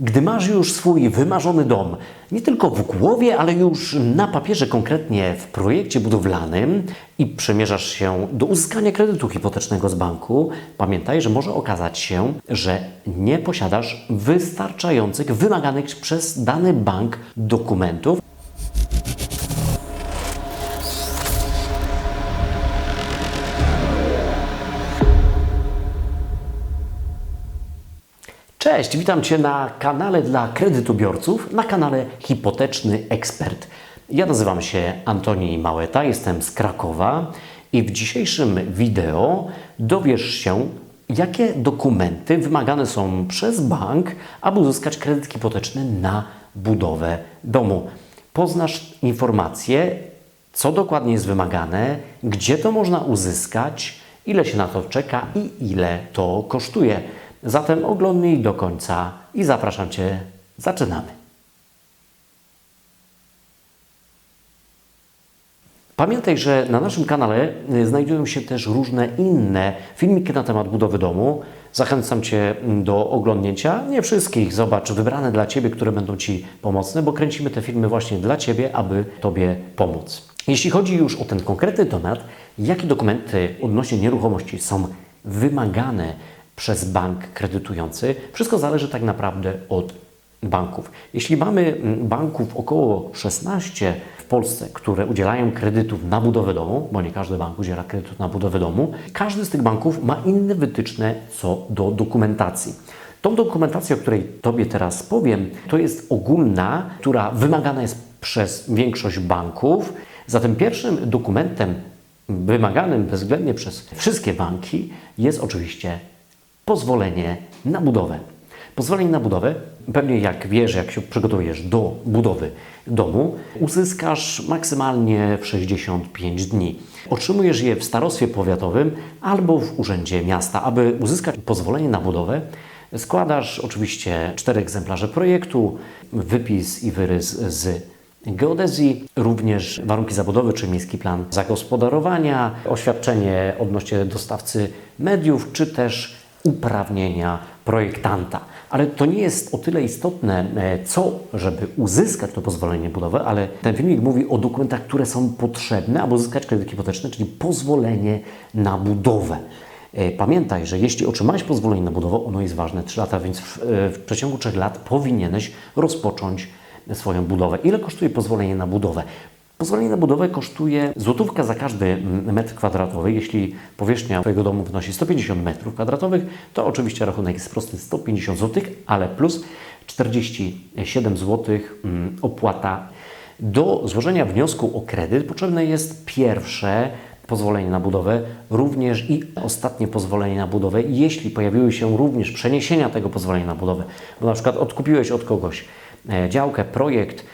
Gdy masz już swój wymarzony dom, nie tylko w głowie, ale już na papierze, konkretnie w projekcie budowlanym i przemierzasz się do uzyskania kredytu hipotecznego z banku, pamiętaj, że może okazać się, że nie posiadasz wystarczających, wymaganych przez dany bank dokumentów, Cześć, witam Cię na kanale dla kredytobiorców, na kanale Hipoteczny Ekspert. Ja nazywam się Antoni Małeta, jestem z Krakowa i w dzisiejszym wideo dowiesz się, jakie dokumenty wymagane są przez bank, aby uzyskać kredyt hipoteczny na budowę domu. Poznasz informacje, co dokładnie jest wymagane, gdzie to można uzyskać, ile się na to czeka i ile to kosztuje. Zatem oglądnij do końca i zapraszam Cię. Zaczynamy. Pamiętaj, że na naszym kanale y, znajdują się też różne inne filmiki na temat budowy domu. Zachęcam Cię do oglądnięcia. Nie wszystkich, zobacz, wybrane dla Ciebie, które będą Ci pomocne, bo kręcimy te filmy właśnie dla Ciebie, aby Tobie pomóc. Jeśli chodzi już o ten konkretny temat, jakie dokumenty odnośnie nieruchomości są wymagane przez bank kredytujący, wszystko zależy tak naprawdę od banków. Jeśli mamy mm, banków około 16 w Polsce, które udzielają kredytów na budowę domu, bo nie każdy bank udziela kredytów na budowę domu, każdy z tych banków ma inne wytyczne co do dokumentacji. Tą dokumentację, o której Tobie teraz powiem, to jest ogólna, która wymagana jest przez większość banków. Zatem pierwszym dokumentem wymaganym bezwzględnie przez wszystkie banki jest oczywiście pozwolenie na budowę. Pozwolenie na budowę, pewnie jak wiesz, jak się przygotujesz do budowy domu, uzyskasz maksymalnie w 65 dni. Otrzymujesz je w starostwie powiatowym albo w urzędzie miasta. Aby uzyskać pozwolenie na budowę, składasz oczywiście cztery egzemplarze projektu, wypis i wyrys z geodezji, również warunki zabudowy, czy miejski plan zagospodarowania, oświadczenie odnośnie dostawcy mediów, czy też uprawnienia projektanta. Ale to nie jest o tyle istotne, e, co, żeby uzyskać to pozwolenie budowy, ale ten filmik mówi o dokumentach, które są potrzebne, aby uzyskać kredyt hipoteczny, czyli pozwolenie na budowę. E, Pamiętaj, że jeśli otrzymałeś pozwolenie na budowę, ono jest ważne 3 lata, więc w, e, w przeciągu 3 lat powinieneś rozpocząć swoją budowę. Ile kosztuje pozwolenie na budowę? Pozwolenie na budowę kosztuje złotówka za każdy metr kwadratowy. Jeśli powierzchnia Twojego domu wynosi 150 metrów kwadratowych, to oczywiście rachunek jest prosty 150 zł, ale plus 47 zł mm, opłata. Do złożenia wniosku o kredyt potrzebne jest pierwsze pozwolenie na budowę, również i ostatnie pozwolenie na budowę, jeśli pojawiły się również przeniesienia tego pozwolenia na budowę, bo na przykład odkupiłeś od kogoś e, działkę, projekt,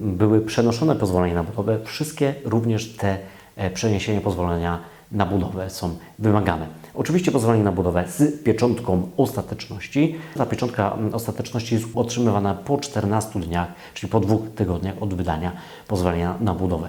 były przenoszone pozwolenia na budowę, wszystkie również te e, przeniesienia pozwolenia na budowę są wymagane. Oczywiście pozwolenie na budowę z pieczątką ostateczności. Ta pieczątka mm, ostateczności jest otrzymywana po 14 dniach, czyli po dwóch tygodniach od wydania pozwolenia na budowę.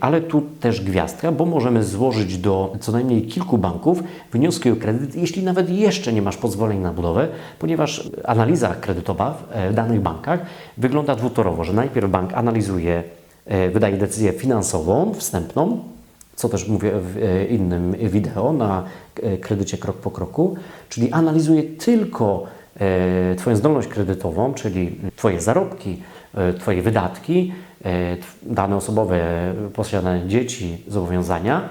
Ale tu też gwiazdka, bo możemy złożyć do co najmniej kilku banków wnioski o kredyt, jeśli nawet jeszcze nie masz pozwoleń na budowę, ponieważ analiza kredytowa w e, danych bankach wygląda dwutorowo, że najpierw bank analizuje, e, wydaje decyzję finansową, wstępną, co też mówię w e, innym wideo na e, kredycie krok po kroku, czyli analizuje tylko e, Twoją zdolność kredytową, czyli Twoje zarobki, Twoje wydatki, dane osobowe, posiadane dzieci, zobowiązania,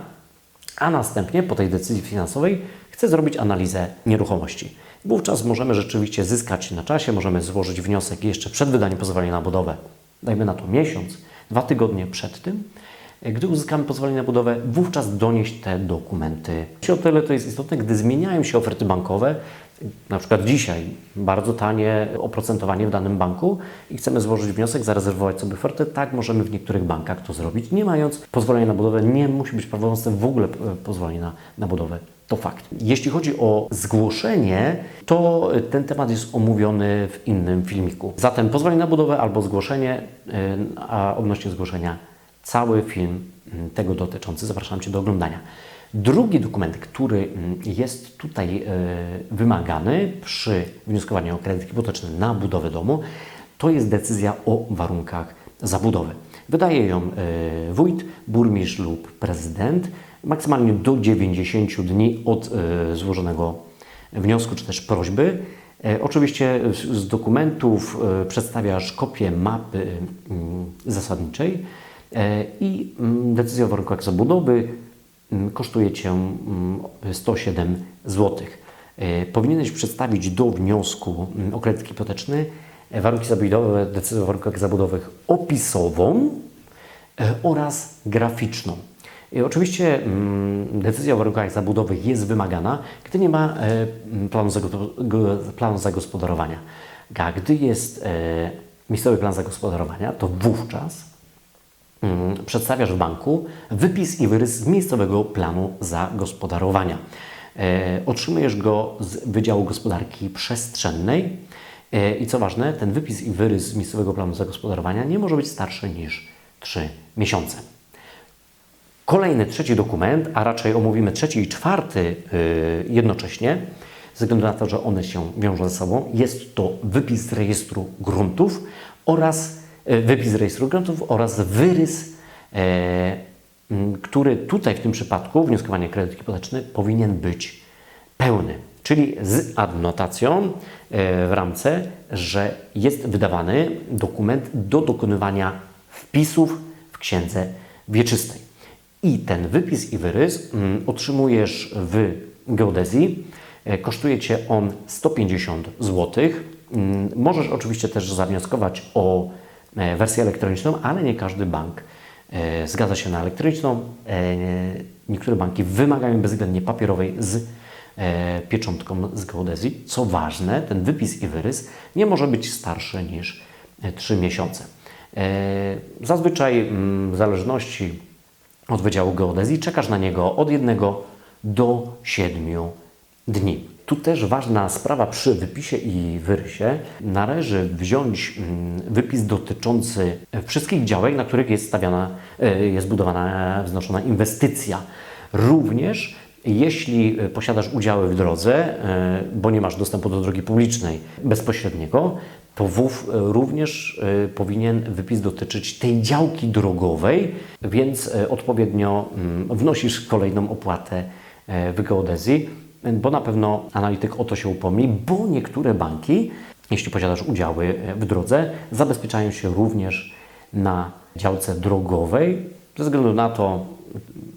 a następnie po tej decyzji finansowej chce zrobić analizę nieruchomości. Wówczas możemy rzeczywiście zyskać na czasie, możemy złożyć wniosek jeszcze przed wydaniem pozwolenia na budowę, dajmy na to miesiąc, dwa tygodnie przed tym, gdy uzyskamy pozwolenie na budowę, wówczas donieść te dokumenty. O tyle to jest istotne, gdy zmieniają się oferty bankowe, na przykład dzisiaj bardzo tanie oprocentowanie w danym banku i chcemy złożyć wniosek, zarezerwować sobie ofertę, tak możemy w niektórych bankach to zrobić, nie mając pozwolenia na budowę, nie musi być prawomocne w ogóle e, pozwolenie na, na budowę. To fakt. Jeśli chodzi o zgłoszenie, to ten temat jest omówiony w innym filmiku. Zatem pozwolenie na budowę albo zgłoszenie, e, a odnośnie zgłoszenia cały film mm, tego dotyczący. Zapraszam Cię do oglądania. Drugi dokument, który mm, jest tutaj e, wymagany przy wnioskowaniu o kredyt hipoteczny na budowę domu, to jest decyzja o warunkach zabudowy. Wydaje ją e, wójt, burmistrz lub prezydent maksymalnie do 90 dni od e, złożonego wniosku czy też prośby. Oczywiście z- dokumentów przedstawiasz kopię mapy mm, zasadniczej i mm, decyzja o warunkach zabudowy mm, kosztuje Cię mm, 107 zł. Powinieneś przedstawić do wniosku mm, o kredyt hipoteczny e, warunki zabudowe, decyzję o warunkach zabudowych opisową e, oraz graficzną. I oczywiście mm, decyzja o warunkach zabudowy jest wymagana, gdy nie ma e, planu, planu zagospodarowania. Gdy jest e, miejscowy plan zagospodarowania, to wówczas mm, przedstawiasz w banku wypis i wyrys z miejscowego planu zagospodarowania. E, otrzymujesz go z Wydziału Gospodarki Przestrzennej e, i co ważne, ten wypis i wyrys z miejscowego planu zagospodarowania nie może być starszy niż 3 miesiące. Kolejny, trzeci dokument, a raczej omówimy trzeci i czwarty y, jednocześnie, ze względu na to, że one się wiążą ze sobą, jest to wypis z rejestru gruntów oraz wypis z rejestru gruntów oraz wyrys, e, który tutaj w tym przypadku, wnioskowanie kredyt hipoteczny, powinien być pełny, czyli z adnotacją e, w ramce, że jest wydawany dokument do dokonywania wpisów w księdze wieczystej. I ten wypis i wyrys mm, otrzymujesz w geodezji. E, Kosztuje Cię on 150 zł. Mm, Możesz oczywiście też zawnioskować o e, wersję elektroniczną, ale nie każdy bank e, zgadza się na elektroniczną. E, Niektóre banki wymagają bezwzględnie papierowej z e, pieczątką z geodezji. Co ważne, ten wypis i wyrys nie może być starszy niż 3 miesiące. E, Zazwyczaj mm, w zależności od Wydziału Geodezji czekasz na niego od jednego do siedmiu dni. Tu też ważna sprawa przy wypisie i wyrysie. Należy wziąć mm, wypis dotyczący wszystkich działek, na których jest stawiana, e, jest budowana, wznoszona inwestycja. Również jeśli e, posiadasz udziały w drodze, e, bo nie masz dostępu do drogi publicznej bezpośredniego, to WUF również e, powinien wypis dotyczyć tej działki drogowej, więc e, odpowiednio mm, wnosisz kolejną opłatę e, w geodezji, bo na pewno analityk o to się upomni, bo niektóre banki, jeśli posiadasz udziały e, w drodze, zabezpieczają się również na działce drogowej, ze względu na to,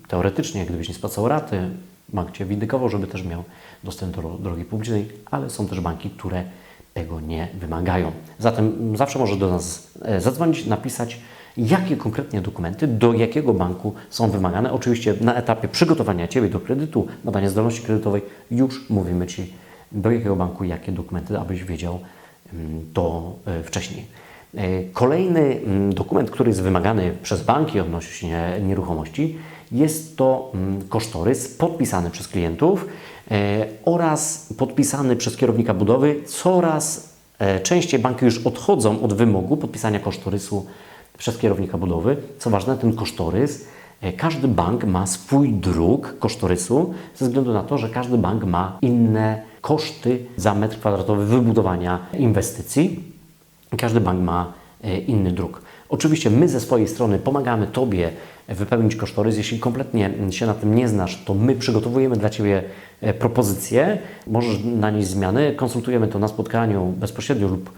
teoretycznie, gdybyś nie spłacał raty, bank Cię windykował, żeby też miał dostęp do drogi publicznej, ale są też banki, które tego nie wymagają. Zatem zawsze możesz do nas e, zadzwonić, napisać, jakie konkretnie dokumenty do jakiego banku są wymagane. Oczywiście na etapie przygotowania Ciebie do kredytu, nadania zdolności kredytowej, już mówimy Ci, do jakiego banku jakie dokumenty, abyś wiedział mm, to e, wcześniej. E, Kolejny mm, dokument, który jest wymagany przez banki odnośnie nieruchomości, jest to mm, kosztorys podpisany przez klientów e, oraz podpisany przez kierownika budowy. Coraz częściej banki już odchodzą od wymogu podpisania kosztorysu przez kierownika budowy. Co ważne, ten kosztorys, e, każdy bank ma swój druk kosztorysu, ze względu na to, że każdy bank ma inne koszty za metr kwadratowy wybudowania inwestycji. Każdy bank ma e, inny druk. Oczywiście my ze swojej strony pomagamy Tobie wypełnić kosztorys. Jeśli kompletnie się na tym nie znasz, to my przygotowujemy dla Ciebie e, propozycje, możesz nanieść zmiany, konsultujemy to na spotkaniu bezpośrednio lub e,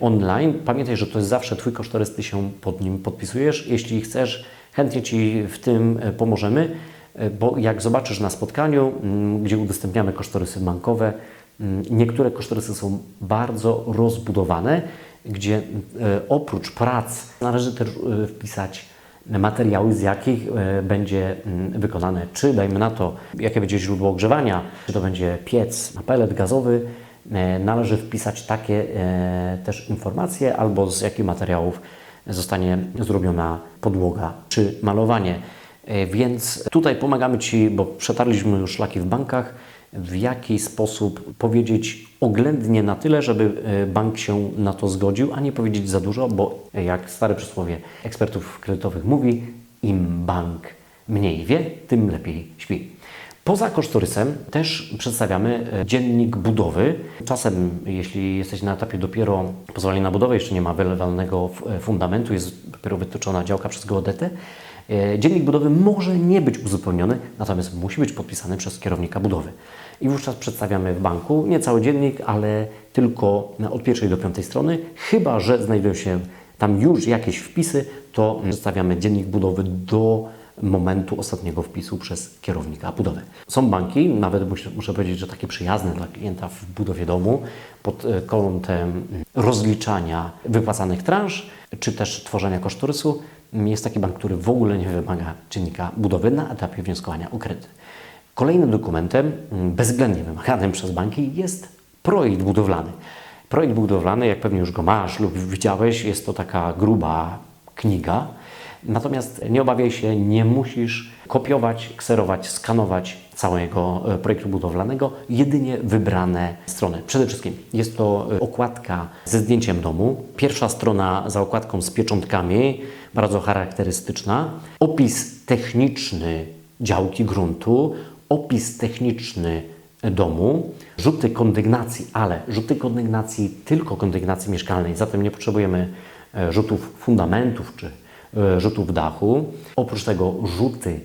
online. Pamiętaj, że to jest zawsze Twój kosztorys, Ty się pod nim podpisujesz. Jeśli chcesz, chętnie Ci w tym e, pomożemy, e, bo jak zobaczysz na spotkaniu, m, gdzie udostępniamy kosztorysy bankowe, m, niektóre kosztorysy są bardzo rozbudowane, gdzie e, oprócz prac należy też e, wpisać materiały, z jakich e, będzie mm, wykonane, czy dajmy na to, jakie będzie źródło ogrzewania, czy to będzie piec pelet gazowy, e, należy wpisać takie e, też informacje, albo z jakich materiałów zostanie zrobiona podłoga czy malowanie. E, Więc tutaj pomagamy Ci, bo przetarliśmy już szlaki w bankach, w jaki sposób powiedzieć oględnie na tyle, żeby e, bank się na to zgodził, a nie powiedzieć za dużo, bo e, jak stare przysłowie ekspertów kredytowych mówi, im bank mniej wie, tym lepiej śpi. Poza kosztorysem też przedstawiamy e, dziennik budowy. Czasem, jeśli jesteś na etapie dopiero pozwolenia na budowę, jeszcze nie ma wylewalnego e, fundamentu, jest dopiero wytyczona działka przez geodetę, e, dziennik budowy może nie być uzupełniony, natomiast musi być podpisany przez kierownika budowy. I wówczas przedstawiamy w banku nie cały dziennik, ale tylko od pierwszej do piątej strony, chyba że znajdują się tam już jakieś wpisy, to przedstawiamy dziennik budowy do momentu ostatniego wpisu przez kierownika budowy. Są banki, nawet muszę, powiedzieć, że takie przyjazne dla klienta w budowie domu pod e, kątem rozliczania wypłacanych transz, czy też tworzenia kosztorysu. Jest taki bank, który w ogóle nie wymaga czynnika budowy na etapie wnioskowania o kredyt. Kolejnym dokumentem mm, bezwzględnie wymaganym przez banki jest projekt budowlany. Projekt budowlany, jak pewnie już go masz lub widziałeś, jest to taka gruba kniga. Natomiast nie obawiaj się, nie musisz kopiować, kserować, skanować całego e, projektu budowlanego, jedynie wybrane strony. Przede wszystkim jest to e, okładka ze zdjęciem domu. Pierwsza strona za okładką z pieczątkami, bardzo charakterystyczna. Opis techniczny działki gruntu, opis techniczny domu, rzuty kondygnacji, ale rzuty kondygnacji tylko kondygnacji mieszkalnej, zatem nie potrzebujemy e, rzutów fundamentów czy rzutów dachu. Oprócz tego rzuty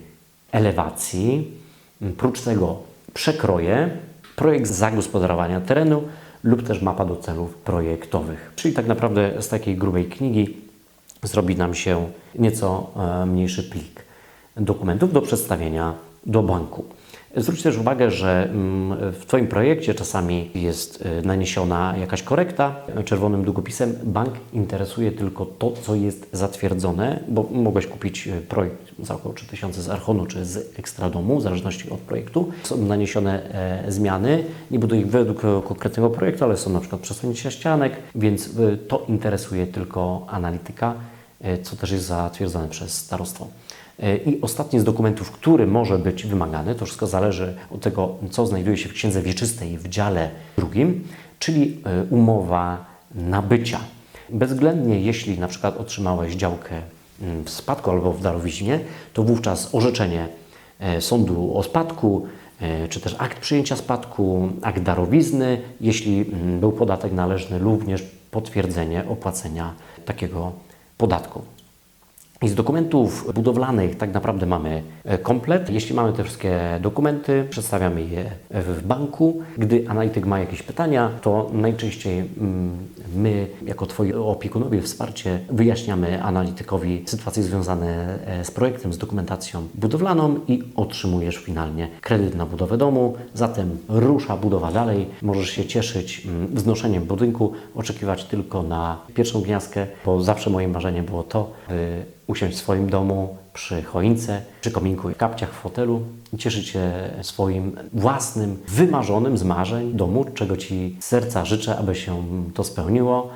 elewacji, m, prócz tego przekroje, projekt zagospodarowania terenu lub też mapa do celów projektowych. Czyli tak naprawdę z takiej grubej knigi zrobi nam się nieco e, mniejszy plik dokumentów do przedstawienia do banku. Zwróć też uwagę, że mm, w Twoim projekcie czasami jest e, naniesiona jakaś korekta czerwonym długopisem. Bank interesuje tylko to, co jest zatwierdzone, bo mogłeś kupić e, projekt za około 3000 z Archonu czy z Ekstradomu, w zależności od projektu. Są naniesione e, zmiany, nie buduję ich według e, konkretnego projektu, ale są na przykład przesunięcia ścianek, więc e, to interesuje tylko analityka, e, co też jest zatwierdzone przez starostwo. E, I ostatni z dokumentów, który może być wymagany, to wszystko zależy od tego, co znajduje się w księdze wieczystej w dziale drugim, czyli e, umowa nabycia. Bezwzględnie, jeśli na przykład otrzymałeś działkę mm, w spadku albo w darowiźnie, to wówczas orzeczenie e, sądu o spadku, czy też akt przyjęcia spadku, akt darowizny, jeśli mm, był podatek należny, również potwierdzenie opłacenia takiego podatku. I z dokumentów budowlanych tak naprawdę mamy e, komplet. Jeśli mamy te wszystkie dokumenty, przedstawiamy je w banku. Gdy analityk ma jakieś pytania, to najczęściej mm, my, jako Twoi opiekunowie, wsparcie, wyjaśniamy analitykowi sytuacje związane e, z projektem, z dokumentacją budowlaną i otrzymujesz finalnie kredyt na budowę domu. Zatem rusza budowa dalej. Możesz się cieszyć mm, wznoszeniem budynku, oczekiwać tylko na pierwszą gniazdkę, bo zawsze moim marzeniem było to, by usiąść w swoim domu przy choince, przy kominku, w kapciach, w fotelu i cieszyć się swoim własnym, wymarzonym z marzeń domu, czego Ci serca życzę, aby się to spełniło.